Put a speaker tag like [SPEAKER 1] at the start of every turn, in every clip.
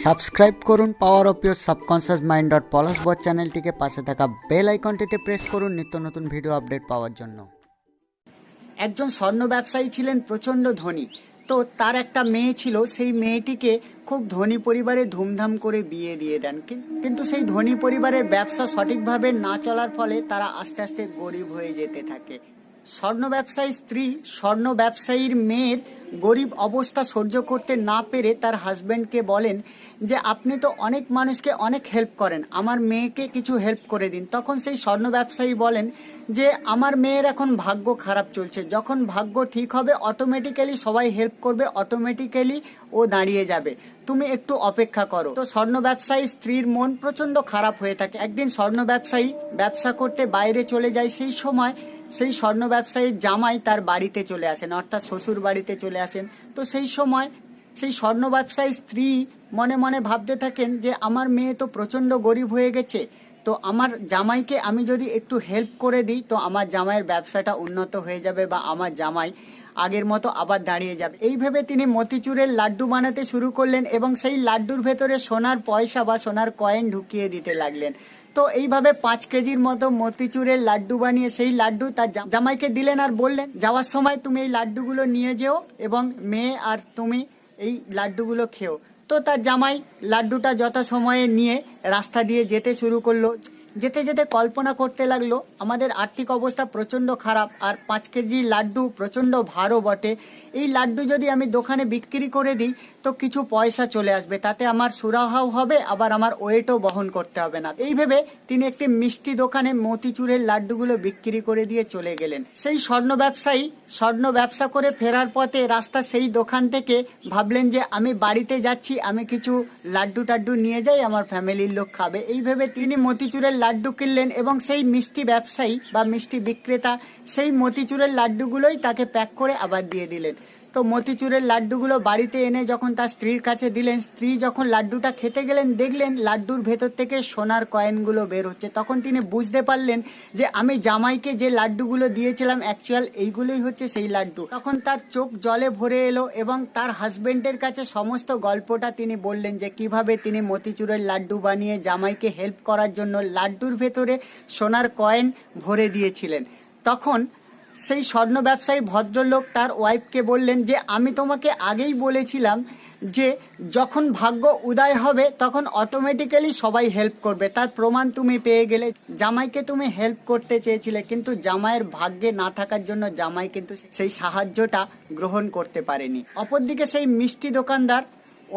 [SPEAKER 1] Subscribe করুন power of your subconscious mind dot Palash বট চ্যানেলটিকে পাশে থাকা বেল আইকনটিতে প্রেস করুন নিত্য নতুন ভিডিও আপডেট পাওয়ার জন্য। একজন স্বর্ণ ব্যবসায়ী ছিলেন প্রচণ্ড ধনী। তো তার একটা মেয়ে ছিল, সেই মেয়েটিকে খুব ধনী পরিবারে ধুমধাম করে বিয়ে দিয়ে দেন। কিন্তু সেই ধনী পরিবারের ব্যবসা সঠিকভাবে না চলার ফলে তারা আস্তে আস্তে গরিব হয়ে যেতে থাকে। স্বর্ণ ব্যবসায়ী স্ত্রী, স্বর্ণ ব্যবসায়ীর মেয়ের গরিব অবস্থা সহ্য করতে না পেরে তার হাজব্যান্ডকে বলেন যে, আপনি তো অনেক মানুষকে অনেক হেল্প করেন, আমার মেয়েকে কিছু হেল্প করে দিন। তখন সেই স্বর্ণ ব্যবসায়ী বলেন যে, আমার মেয়ের এখন ভাগ্য খারাপ চলছে। যখন ভাগ্য ঠিক হবে অটোমেটিক্যালি সবাই হেল্প করবে অটোমেটিক্যালি ও দাঁড়িয়ে যাবে। তুমি একটু অপেক্ষা করো। তো স্বর্ণ ব্যবসায়ী স্ত্রীর মন প্রচণ্ড খারাপ হয়ে থাকে। একদিন স্বর্ণ ব্যবসায়ী ব্যবসা করতে বাইরে চলে যায়। সেই সময় সেই স্বর্ণ ব্যবসায়ীর জামাই তার বাড়িতে চলে আসেন, অর্থাৎ শ্বশুর বাড়িতে চলে আসেন। তো সেই সময় সেই স্বর্ণ ব্যবসায়ী স্ত্রী মনে মনে ভাবতে থাকেন যে, আমার মেয়ে তো প্রচণ্ড গরিব হয়ে গেছে, তো আমার জামাইকে আমি যদি একটু হেল্প করে দিই, তো আমার জামাইয়ের ব্যবসাটা উন্নত হয়ে যাবে বা আমার জামাই আগের মতো আবার দাঁড়িয়ে যাবে। এইভাবে তিনি মতিচুরের লাড্ডু বানাতে শুরু করলেন এবং সেই লাড্ডুর ভেতরে সোনার পয়সা বা সোনার কয়েন ঢুকিয়ে দিতে লাগলেন। তো এইভাবে পাঁচ কেজির মতো মতিচুরের লাড্ডু বানিয়ে সেই লাড্ডু তার জামাইকে দিলেন আর বললেন, যাওয়ার সময় তুমি এই লাড্ডুগুলো নিয়ে যেও এবং মেয়ে আর তুমি এই লাড্ডুগুলো খেও। তো তার জামাই লাড্ডুটা যথাসময়ে নিয়ে রাস্তা দিয়ে যেতে শুরু করল। যেতে যেতে কল্পনা করতে লাগল, আমাদের আর্থিক অবস্থা প্রচণ্ড খারাপ আর পাঁচ কেজি লাড্ডু প্রচণ্ড ভারও বটে। এই লাড্ডু যদি আমি দোকানে বিক্রি করে দিই, তো কিছু পয়সা চলে আসবে। তাতে আমার সুরাহাও হবে, আবার আমার ওয়েটও বহন করতে হবে না। এই ভেবে তিনি একটি মিষ্টি দোকানে মতিচুরের লাড্ডুগুলো বিক্রি করে দিয়ে চলে গেলেন। সেই স্বর্ণ ব্যবসায়ী স্বর্ণ ব্যবসা করে ফেরার পথে রাস্তা সেই দোকান থেকে ভাবলেন যে, আমি বাড়িতে যাচ্ছি, আমি কিছু লাড্ডু টাড্ডু নিয়ে যাই, আমার ফ্যামিলির লোক খাবে। এই ভেবে তিনি মতিচুরের লাড্ডু কিনলেন এবং সেই মিষ্টি ব্যবসায়ী বা মিষ্টি বিক্রেতা সেই মতিচুরের লাড্ডুগুলোই তাকে প্যাক করে আবার দিয়ে দিলেন। তো মতিচুরের লাড্ডুগুলো বাড়িতে এনে যখন তার স্ত্রীর কাছে দিলেন, স্ত্রী যখন লাড্ডুটা খেতে গেলেন, দেখলেন লাড্ডুর ভেতর থেকে সোনার কয়েনগুলো বের হচ্ছে। তখন তিনি বুঝতে পারলেন যে, আমি জামাইকে যে লাড্ডুগুলো দিয়েছিলাম অ্যাকচুয়াল এইগুলোই হচ্ছে সেই লাড্ডু। তখন তার চোখ জলে ভরে এলো এবং তার হাজবেন্ডের কাছে সমস্ত গল্পটা তিনি বললেন যে, কীভাবে তিনি মতিচুরের লাড্ডু বানিয়ে জামাইকে হেল্প করার জন্য লাড্ডুর ভেতরে সোনার কয়েন ভরে দিয়েছিলেন? তখন সেই স্বর্ণ ব্যবসায়ী ভদ্রলোক তার ওয়াইফকে বললেন যে, আমি তোমাকে আগেই বলেছিলাম যে, যখন ভাগ্য উদয় হবে, তখন অটোমেটিক্যালি সবাই হেল্প করবে। তার প্রমাণ তুমি পেয়ে গেলে। জামাইকে তুমি হেল্প করতে চেয়েছিলে, কিন্তু জামাইয়ের ভাগ্যে না থাকার জন্য জামাই কিন্তু সেই সাহায্যটা গ্রহণ করতে পারেনি। অপরদিকে সেই মিষ্টি দোকানদার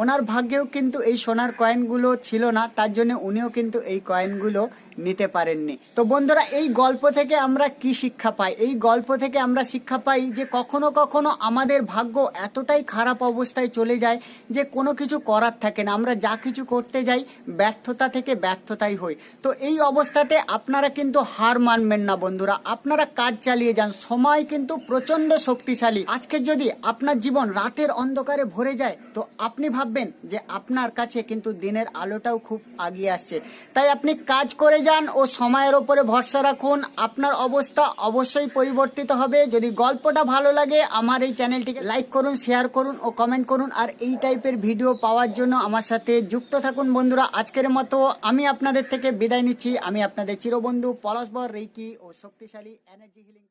[SPEAKER 1] ওনার ভাগ্যেও কিন্তু এই সোনার কয়েনগুলো ছিল না, তার জন্য উনিও কিন্তু এই কয়েনগুলো নিতে পারেননি। তো বন্ধুরা, এই গল্প থেকে আমরা কি শিক্ষা পাই? এই গল্প থেকে আমরা শিক্ষা পাই যে কখনো কখনো আমাদের ভাগ্য এতটাই খারাপ অবস্থায় চলে যায় যে কোনো কিছু করার থাকে না। আমরা যা কিছু করতে যাই, ব্যর্থতা থেকে ব্যর্থতাই হই। তো এই অবস্থাতে আপনারা কিন্তু হার মানবেন না বন্ধুরা। আপনারা কাজ চালিয়ে যান, সময় কিন্তু প্রচণ্ড শক্তিশালী। আজকে যদি আপনার জীবন রাতের অন্ধকারে ভরে যায়, তো আপনি ভাববেন যে আপনার কাছে কিন্তু দিনের আলোটাও খুব আগিয়ে আসছে। তাই আপনি কাজ করে যান ও সময়ের ওপরে ভরসা রাখুন। আপনার অবস্থা অবশ্যই পরিবর্তিত হবে। যদি গল্পটা ভালো লাগে, আমার এই চ্যানেলটিকে লাইক করুন, শেয়ার করুন ও কমেন্ট করুন। আর এই টাইপের ভিডিও পাওয়ার জন্য আমার সাথে যুক্ত থাকুন বন্ধুরা। আজকের মতো আমি আপনাদের থেকে বিদায় নিচ্ছি। আমি আপনাদের চিরবন্ধু পলাশবর রেইকি ও শক্তিশালী এনার্জি হিলিং